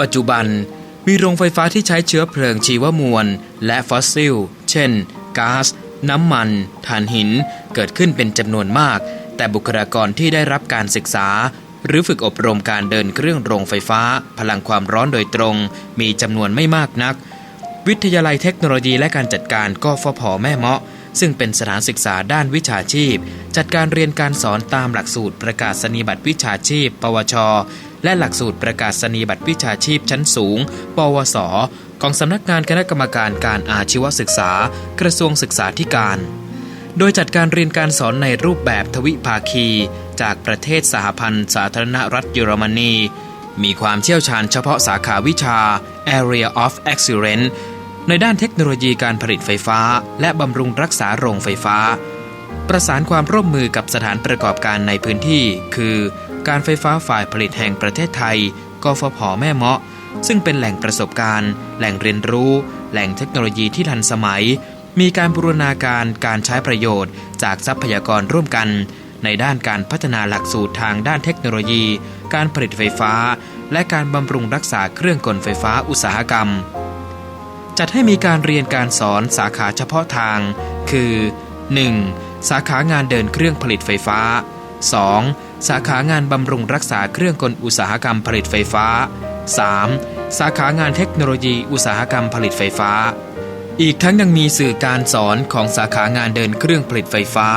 ปัจจุบันมีโรงไฟฟ้าที่ใช้เชื้อเพลิงชีวมวล และฟอสซิล เช่นก๊าซน้ำมันถ่านหินเกิดขึ้นเป็นจำนวนมาก แต่บุคลากรที่ได้รับการศึกษา หรือฝึกอบรมการเดินเครื่องโรงไฟฟ้า พลังความร้อนโดยตรง มีจำนวนไม่มากนัก วิทยาลัยเทคโนโลยีและการจัดการก็ฟผแม่เมาะ ซึ่งเป็นสถานศึกษาด้านวิชาชีพ จัดการเรียนการสอนตามหลักสูตรประกาศนียบัตรวิชาชีพ ปวช และหลักสูตรประกาศนียบัตรวิชาชีพชั้นสูง ปวส ของสำนักงานคณะกรรมการการอาชีวศึกษา กระทรวงศึกษาธิการ โดยจัดการเรียนการสอนในรูปแบบทวิภาคี จากประเทศสหพันธ์สาธารณรัฐเยอรมนี มีความเชี่ยวชาญเฉพาะสาขาวิชา Area of Excellence ในด้านเทคโนโลยีการผลิตไฟฟ้า และบำรุงรักษาโรงไฟฟ้า ประสานความร่วมมือกับสถานประกอบการในพื้นที่ คือ การไฟฟ้าฝ่ายผลิตแห่งประเทศไทยกฟผแม่เมาะ ซึ่งเป็นแหล่งประสบการณ์ แหล่งเรียนรู้ แหล่งเทคโนโลยีที่ทันสมัย มีการบูรณาการการใช้ประโยชน์ จากทรัพยากรร่วมกัน ในด้านการพัฒนาหลักสูตรทางด้านเทคโนโลยี การผลิตไฟฟ้า และการบำรุงรักษาเครื่องกลไฟฟ้าอุตสาหกรรม จัดให้มีการเรียนการสอนสาขาเฉพาะทาง คือ 1. สาขางานเดินเครื่องผลิตไฟฟ้า 2. สาขางานบำรุงรักษาเครื่องกลอุตสาหกรรมผลิตไฟฟ้า 3. สาขางานเทคโนโลยีอุตสาหกรรมผลิตไฟฟ้า อีกทั้งยังมีสื่อการสอนของสาขางานเดินเครื่องผลิตไฟฟ้า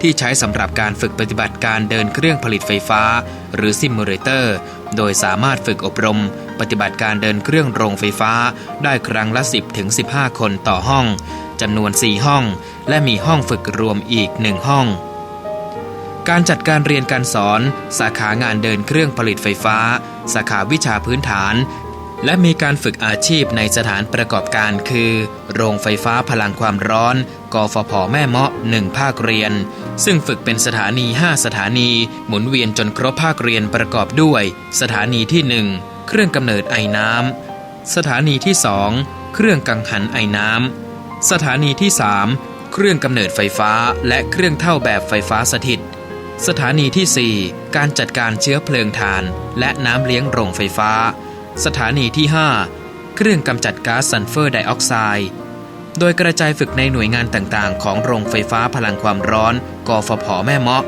ที่ใช้สำหรับการฝึกปฏิบัติการเดินเครื่องผลิตไฟฟ้า หรือซิมูเลเตอร์ โดยสามารถฝึกอบรม ปฏิบัติการเดินเครื่องโรงไฟฟ้า ได้ครั้งละ 10ถึง15 คนต่อห้องจำนวน 4 ห้อง และมีห้องฝึกรวมอีก 1 ห้อง การจัดการเรียนการสอน สาขางานเดินเครื่องผลิตไฟฟ้า สาขาวิชาพื้นฐาน และมีการฝึกอาชีพในสถานประกอบการคือ โรงไฟฟ้าพลังความร้อน กฟผ แม่เมาะ1ภาคเรียน ซึ่งฝึกเป็นสถานี 5 สถานี หมุนเวียนจนครบภาคเรียนประกอบด้วย สถานีที่ 1 เครื่องกำเนิดไอน้ำ สถานีที่ 2 เครื่องกังหันไอน้ำ สถานีที่ 3 เครื่องกำเนิดไฟฟ้าและเครื่องเท่าแบบไฟฟ้าสถิต สถานีที่ 4 การจัดการเชื้อเพลิงถ่าน และน้ำเลี้ยงโรงไฟฟ้า สถานีที่ 5 เครื่องกำจัดก๊าซซัลเฟอร์ไดออกไซด์โดยกระจายฝึกในหน่วยงานต่างๆ ของโรงไฟฟ้าพลังความร้อนกฟผแม่เมาะ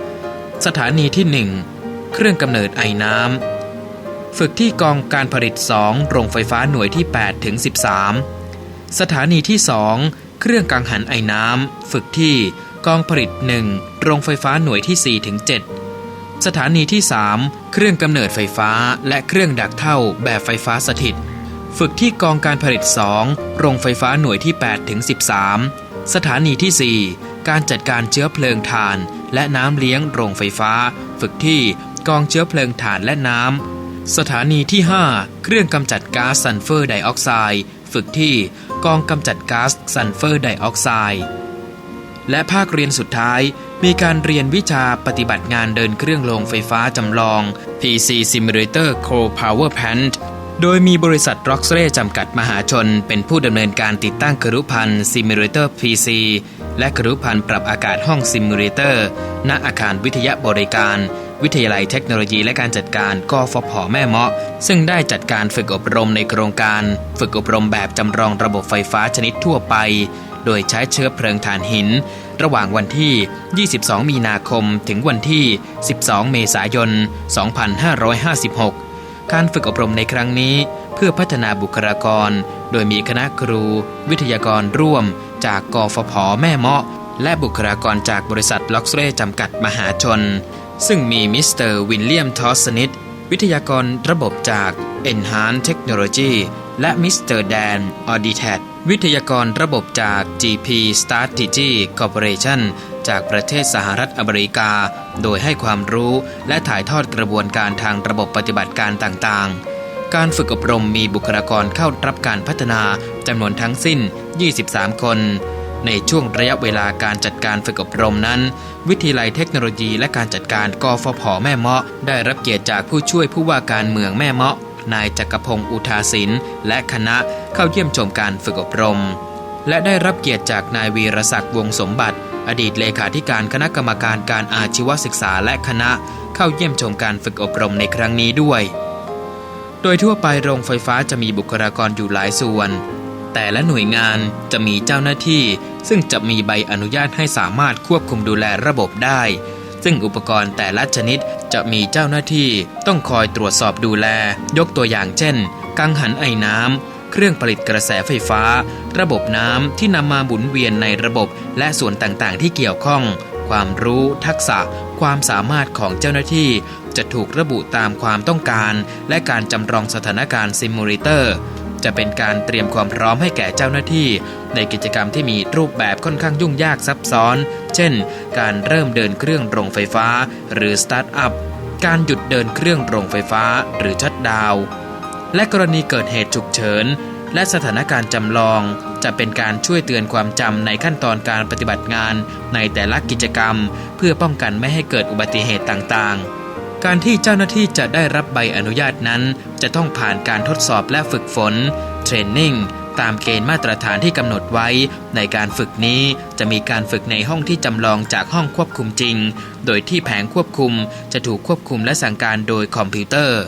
สถานีที่ 1 เครื่องกำเนิดไอน้ำ ฝึกที่กองการผลิต 2 โรงไฟฟ้าหน่วยที่8ถึง13 สถานีที่ 2 เครื่องกังหันไอน้ำ ฝึกที่ กองผลิต 1 โรงไฟฟ้าหน่วยที่ 4 ถึง 7 สถานีที่ 3 เครื่องกำเนิดไฟฟ้าและเครื่องดักเท่าแบบไฟฟ้าสถิต ฝึกที่กองการผลิต 2 โรงไฟฟ้าหน่วยที่ 8 ถึง 13 สถานีที่ 4 การจัดการเชื้อเพลิงถ่าน และน้ำเลี้ยงโรงไฟฟ้า ฝึกที่กองเชื้อเพลิงถ่านและน้ำ สถานีที่ 5 เครื่องกำจัดก๊าซซัลเฟอร์ไดออกไซด์ ฝึกที่กองกำจัดก๊าซซัลเฟอร์ไดออกไซด์ และภาคเรียนสุดท้าย มีการเรียนวิชาปฏิบัติงานเดินเครื่องโรงไฟฟ้าจำลอง PC Simulator Co Power Plant โดยมีบริษัท r o x r a y จำกัดมหาชน เป็นผู้ดำเนินการติดตั้งครุพันธ์ Simulator PC และครุพันธ์ปรับอากาศห้อง Simulator ณอาคารวิทยาบริการ วิทยาลัยเทคโนโลยีและการจัดการกฟผแม่เมาะ ซึ่งได้จัดการฝึกอบรมในโครงการ ฝึกอบรมแบบจำลองระบบไฟฟ้าชนิดทั่วไป โดยใช้เชื้อเพลิงถ่านหิน ระหว่างวันที่ 22 มีนาคมถึงวันที่ 12 เมษายน 2556 การฝึกอบรมในครั้งนี้เพื่อพัฒนาบุคลากร โดยมีคณะครู วิทยากรร่วม จากกฟผ แม่เมาะ และบุคลากรจากบริษัทล็อกเรจำกัดมหาชน ซึ่งมีมิสเตอร์วิลเลียมทอสนิตวิทยากรระบบจาก Enhance Technology และมิสเตอร์แดนออดิแท วิทยากรระบบจาก GP Strategy Corporation จากประเทศสหรัฐอเมริกา โดยให้ความรู้และถ่ายทอดกระบวนการทางระบบปฏิบัติการต่างๆ การฝึกอบรมมีบุคลากรเข้ารับการพัฒนาจำนวนทั้งสิ้น 23 คน ในช่วงระยะเวลาการจัดการฝึกอบรมนั้น วิทยาลัยเทคโนโลยีและการจัดการกฟผแม่เมาะ ได้รับเกียรติจากผู้ช่วยผู้ว่าการเมืองแม่เมาะ นายจักรพงศ์อุทาสินและคณะเข้าเยี่ยมชมการฝึกอบรม และได้รับเกียรติจากนายวีรศักดิ์วงศ์สมบัติ อดีตเลขาธิการคณะกรรมการการอาชีวศึกษาและคณะเข้าเยี่ยมชมการฝึกอบรมในครั้งนี้ด้วย โดยทั่วไปโรงไฟฟ้าจะมีบุคลากรอยู่หลายส่วน แต่ละหน่วยงานจะมีเจ้าหน้าที่ ซึ่งจะมีใบอนุญาตให้สามารถควบคุมดูแลระบบได้ ซึ่งอุปกรณ์แต่ละชนิด จะมีเจ้าหน้าที่ต้องคอยตรวจสอบดูแล ยกตัวอย่างเช่น กังหันไอ้น้ำ เครื่องผลิตกระแสไฟฟ้า ระบบน้ำที่นำมาหมุนเวียนในระบบและส่วนต่างๆ ที่เกี่ยวข้อง ความรู้ ทักษะ ความสามารถของเจ้าหน้าที่ จะถูกระบุตามความต้องการ และการจำลองสถานการณ์ซิมูเลเตอร์ จะเป็นการเตรียมความพร้อมให้แก่เจ้าหน้าที่ ในกิจกรรมที่มีรูปแบบค่อนข้างยุ่งยากซับซ้อน เช่น การเริ่มเดินเครื่องโรงไฟฟ้า หรือสตาร์ทอัพ การหยุดเดินเครื่องโรงไฟฟ้า หรือชัดดาวและกรณีเกิดเหตุฉุกเฉิน และสถานการณ์จำลอง จะเป็นการช่วยเตือนความจำในขั้นตอนการปฏิบัติงานในแต่ละกิจกรรม เพื่อป้องกันไม่ให้เกิดอุบัติเหตุต่างๆ การที่เจ้าหน้าที่จะได้รับใบอนุญาตนั้น จะต้องผ่านการทดสอบและฝึกฝนเทรนนิ่งตามเกณฑ์มาตรฐานที่กำหนดไว้ ในการฝึกนี้จะมีการฝึกในห้องที่จำลองจากห้องควบคุมจริง โดยที่แผงควบคุมจะถูกควบคุมและสั่งการโดยคอมพิวเตอร์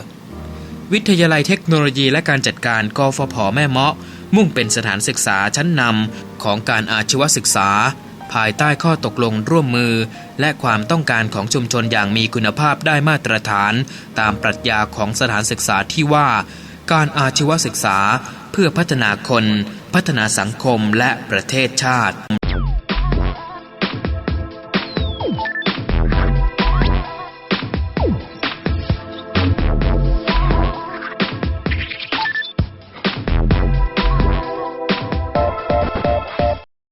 วิทยาลัยเทคโนโลยีและการจัดการกฟผแม่เมาะ มุ่งเป็นสถานศึกษาชั้นนำของการอาชีวศึกษา ภายใต้ข้อตกลงร่วมมือ และความต้องการของชุมชนอย่างมีคุณภาพได้มาตรฐาน ตามปรัชญาของสถานศึกษาที่ว่า การอาชีวศึกษาเพื่อพัฒนาคน พัฒนาสังคมและประเทศชาติ